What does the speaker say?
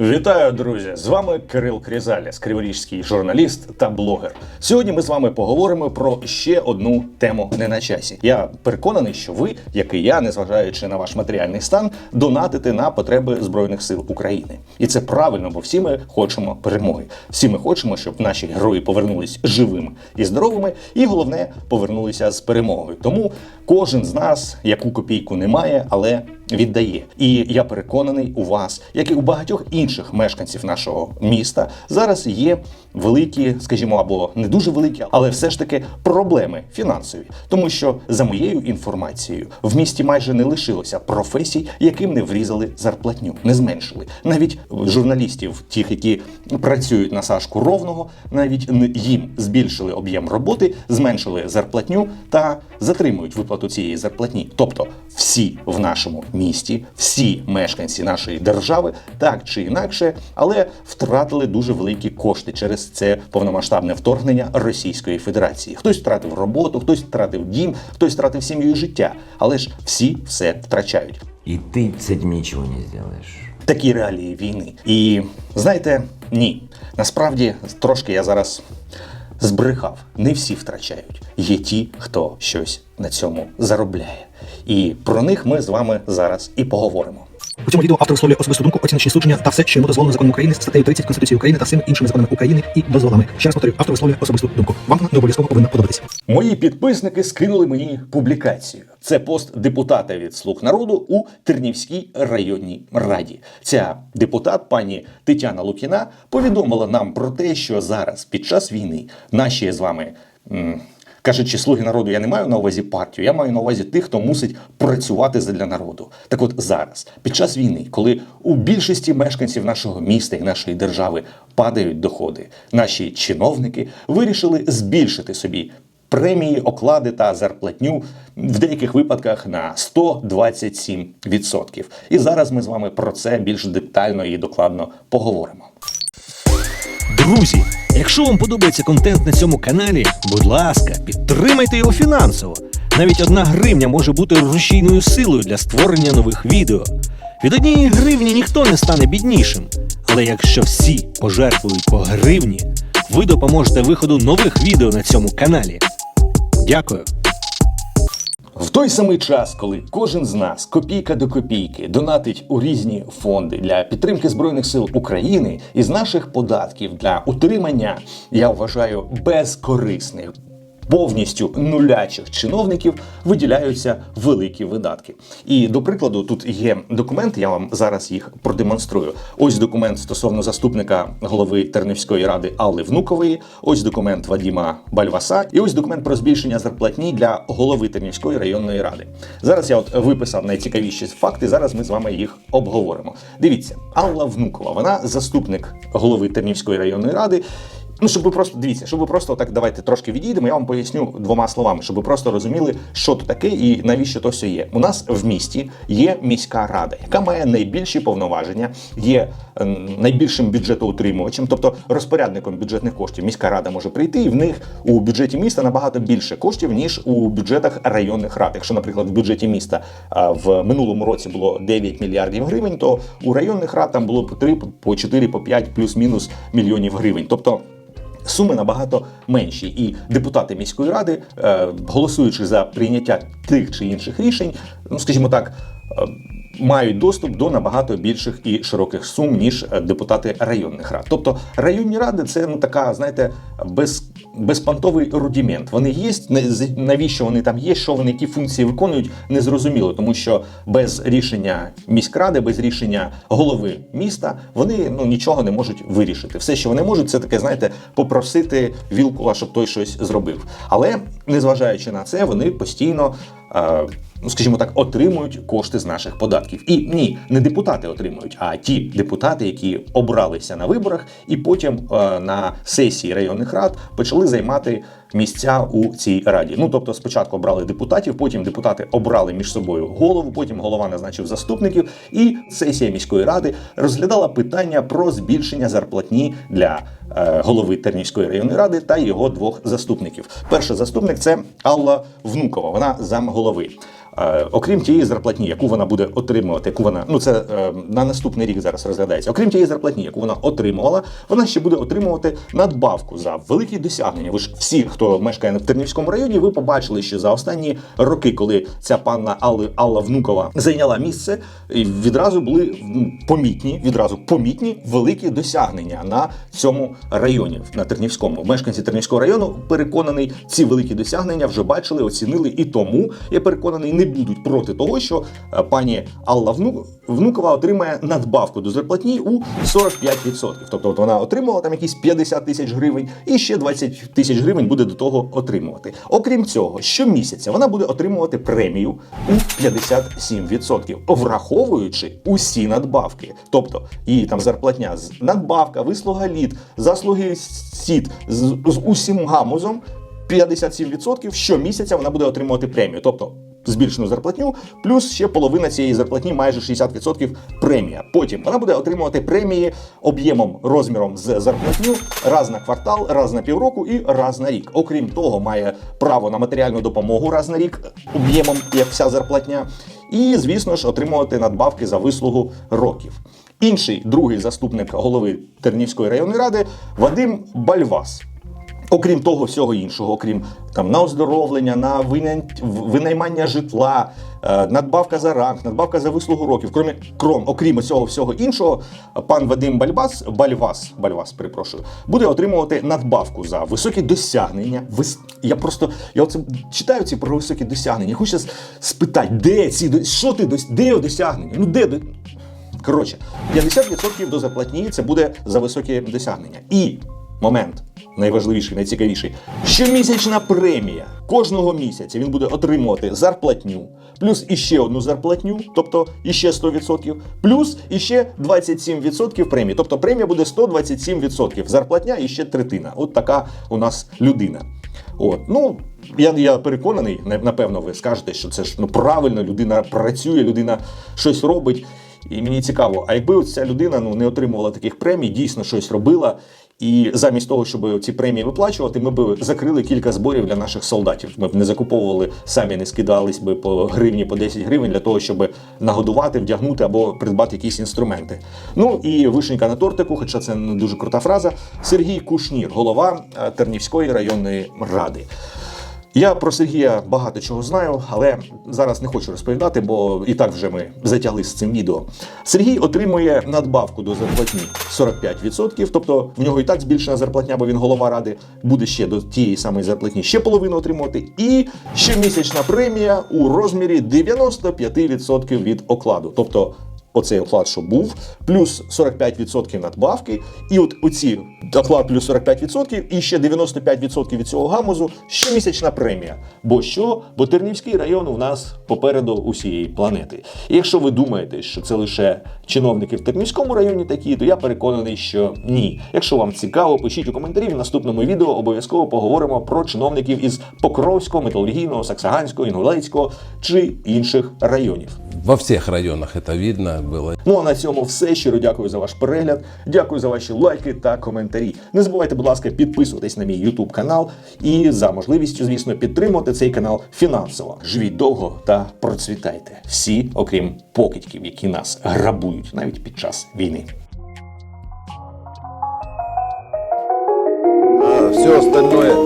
Вітаю, друзі! З вами Кирил Крізаліс, криворіжський журналіст та блогер. Сьогодні ми з вами поговоримо про ще одну тему не на часі. Я переконаний, що ви, як і я, незважаючи на ваш матеріальний стан, донатите на потреби збройних сил України. І це правильно, бо всі ми хочемо перемоги. Всі ми хочемо, щоб наші герої повернулись живими і здоровими, і головне повернулися з перемогою. Тому кожен з нас яку копійку не має, але віддає. І я переконаний у вас, як і у багатьох інших мешканців нашого міста, зараз є великі, скажімо, або не дуже великі, але все ж таки проблеми фінансові. Тому що за моєю інформацією в місті майже не лишилося професій, яким не врізали зарплатню, не зменшили. Навіть журналістів, тих, які працюють на Сашку ровного, навіть їм збільшили об'єм роботи, зменшили зарплатню та затримують виплату цієї зарплатні. Тобто всі в нашому місті, всі мешканці нашої держави, так чи інакше, але втратили дуже великі кошти через це повномасштабне вторгнення Російської Федерації. Хтось втратив роботу, хтось втратив дім, хтось втратив сім'ю і життя. Але ж всі все втрачають. И ты с этим ничего не сделаешь. Такі реалії війни. І знаєте, ні, насправді трошки я зараз збрехав. Не всі втрачають. Є ті, хто щось на цьому заробляє. І про них ми з вами зараз і поговоримо. У цьому відео автор висловлює особисту думку, оціночні судження та все, що йому дозволено законом України, статтею 30 Конституції України та всіми іншими законами України і дозволами. Ще раз повторюю, автор висловлює особисту думку. Вам не обов'язково повинна подобатися. Мої підписники скинули мені публікацію. Це пост депутата від Слуг народу у Тернівській районній раді. Ця депутат, пані Тетяна Лукіна, повідомила нам про те, що зараз, під час війни, наші з вами. Кажучи, слуги народу, я не маю на увазі партію, я маю на увазі тих, хто мусить працювати задля народу. Так от зараз, під час війни, коли у більшості мешканців нашого міста і нашої держави падають доходи, наші чиновники вирішили збільшити собі премії, оклади та зарплатню в деяких випадках на 127%. І зараз ми з вами про це більш детально і докладно поговоримо. Друзі, якщо вам подобається контент на цьому каналі, будь ласка, підтримайте його фінансово. Навіть одна гривня може бути рушійною силою для створення нових відео. Від однієї гривні ніхто не стане біднішим. Але якщо всі пожертвують по гривні, ви допоможете виходу нових відео на цьому каналі. Дякую. В той самий час, коли кожен з нас копійка до копійки донатить у різні фонди для підтримки збройних сил України із наших податків для утримання, я вважаю, безкорисних. Повністю нулячих чиновників виділяються великі видатки. І до прикладу, тут є документи, я вам зараз їх продемонструю. Ось документ стосовно заступника голови Тернівської ради Алли Внукової, ось документ Вадіма Бальваса, і ось документ про збільшення зарплатні для голови Тернівської районної ради. Зараз я от виписав найцікавіші факти. Зараз ми з вами їх обговоримо. Дивіться, Алла Внукова, вона заступник голови Тернівської районної ради. Ну, щоб ви просто дивіться, щоб ви просто так давайте трошки відійдемо. Я вам поясню двома словами, щоб ви просто розуміли, що то таке і навіщо то все є. У нас в місті є міська рада, яка має найбільші повноваження, є найбільшим бюджетоутримувачем, тобто розпорядником бюджетних коштів. Міська рада може прийти, і в них у бюджеті міста набагато більше коштів ніж у бюджетах районних рад. Якщо, наприклад, в бюджеті міста в минулому році було 9 мільярдів гривень, то у районних рад там було по 3, по 4, по 5 плюс-мінус мільйонів гривень. Тобто суми набагато менші, і депутати міської ради, е, голосуючи за прийняття тих чи інших рішень, ну скажімо так. Мають доступ до набагато більших і широких сум ніж депутати районних рад. Тобто районні ради це ну така, знаєте, без, безпантовий рудімент. Вони є, навіщо вони там є, що вони які функції виконують, незрозуміло, тому що без рішення міськради, без рішення голови міста вони ну нічого не можуть вирішити. Все, що вони можуть, це таке, знаєте, попросити Вілкула, щоб той щось зробив. Але незважаючи на це, вони постійно. е, Ну, скажімо так, отримують кошти з наших податків. І ні, не депутати отримують, а ті депутати, які обралися на виборах, і потім е, на сесії районних рад почали займати місця у цій раді. Ну тобто, спочатку обрали депутатів, потім депутати обрали між собою голову, потім голова назначив заступників, і сесія міської ради розглядала питання про збільшення зарплатні для голови Тернівської районної ради та його двох заступників. Перший заступник це Алла Внукова, вона замголови. Е, окрім тієї зарплатні, яку вона буде отримувати, яку вона ну це е, на наступний рік зараз розглядається. Окрім тієї зарплатні, яку вона отримувала, вона ще буде отримувати надбавку за великі досягнення. Ви ж всі, хто мешкає в Тернівському районі, ви побачили, що за останні роки, коли ця панна Алла, Алла Внукова зайняла місце, відразу були ну, помітні, відразу помітні великі досягнення на цьому районі, на Тернівському. Мешканці Тернівського району переконаний, ці великі досягнення вже бачили, оцінили, і тому я переконаний, не будуть проти того, що е, пані Алла Внукова отримає надбавку до зарплатні у 45%. Тобто от вона отримала там якісь 50 тисяч гривень, і ще 20 тисяч гривень буде до того отримувати. Окрім цього, щомісяця вона буде отримувати премію у 57%, враховуючи усі надбавки. Тобто її там зарплатня надбавка, вислуга літ, заслуги сіт з, з усім гамузом 57% щомісяця вона буде отримувати премію. Тобто збільшену зарплатню, плюс ще половина цієї зарплатні, майже 60% премія. Потім вона буде отримувати премії об'ємом розміром з зарплатню раз на квартал, раз на півроку і раз на рік. Окрім того, має право на матеріальну допомогу раз на рік об'ємом, як вся зарплатня. І, звісно ж, отримувати надбавки за вислугу років. Інший другий заступник голови Тернівської районної ради Вадим Бальвас. Окрім того всього іншого, окрім там на оздоровлення, на винай- винаймання житла, е, надбавка за ранг, надбавка за вислугу років. Крім, кром, окрім цього всього іншого, пан Вадим Бальбас, Бальвас, Бальвас, перепрошую, буде отримувати надбавку за високі досягнення. Вис... Я просто я оце читаю ці про високі досягнення. Я Хочу спитати, де ці що ти де досягнення? Ну де Коротше, 50% до зарплатні це буде за високі досягнення. І момент найважливіший, найцікавіший. Щомісячна премія кожного місяця він буде отримувати зарплатню, плюс іще одну зарплатню, тобто іще 100%, плюс іще 27% премії. Тобто премія буде 127%, зарплатня і ще третина. От така у нас людина. От, ну я, я переконаний, напевно, ви скажете, що це ж ну правильно, людина працює, людина щось робить. І мені цікаво, а якби ця людина ну не отримувала таких премій, дійсно щось робила. І замість того, щоб ці премії виплачувати, ми б закрили кілька зборів для наших солдатів. Ми б не закуповували, самі не скидались би по гривні, по 10 гривень для того, щоб нагодувати, вдягнути або придбати якісь інструменти. Ну і вишенька на тортику, хоча це не дуже крута фраза. Сергій Кушнір, голова е, Тернівської районної ради. Я про Сергія багато чого знаю, але зараз не хочу розповідати, бо і так вже ми затягли з цим відео. Сергій отримує надбавку до зарплатні 45%, тобто в нього і так збільшена зарплатня, бо він голова ради, буде ще до тієї самої зарплатні ще половину отримувати. І щомісячна премія у розмірі 95% від окладу. Тобто оцей оклад, що був, плюс 45% надбавки, і от оці оклад плюс 45% і ще 95% від цього гамузу щомісячна премія. Бо що? Бо Тернівський район у нас попереду усієї планети. І якщо ви думаєте, що це лише чиновники в Тернівському районі такі, то я переконаний, що ні. Якщо вам цікаво, пишіть у коментарі. В наступному відео обов'язково поговоримо про чиновників із Покровського, Металургійного, Саксаганського, Інгулецького чи інших районів. Во всех районах это видно было. Ну а на цьому все. Щиро дякую за ваш перегляд. Дякую за ваші лайки та коментарі. Не забувайте, будь ласка, підписуватись на мій YouTube канал і за можливістю, звісно, підтримувати цей канал фінансово. Живіть довго та процвітайте. Всі, окрім покидьків, які нас грабують навіть під час війни. А все остальное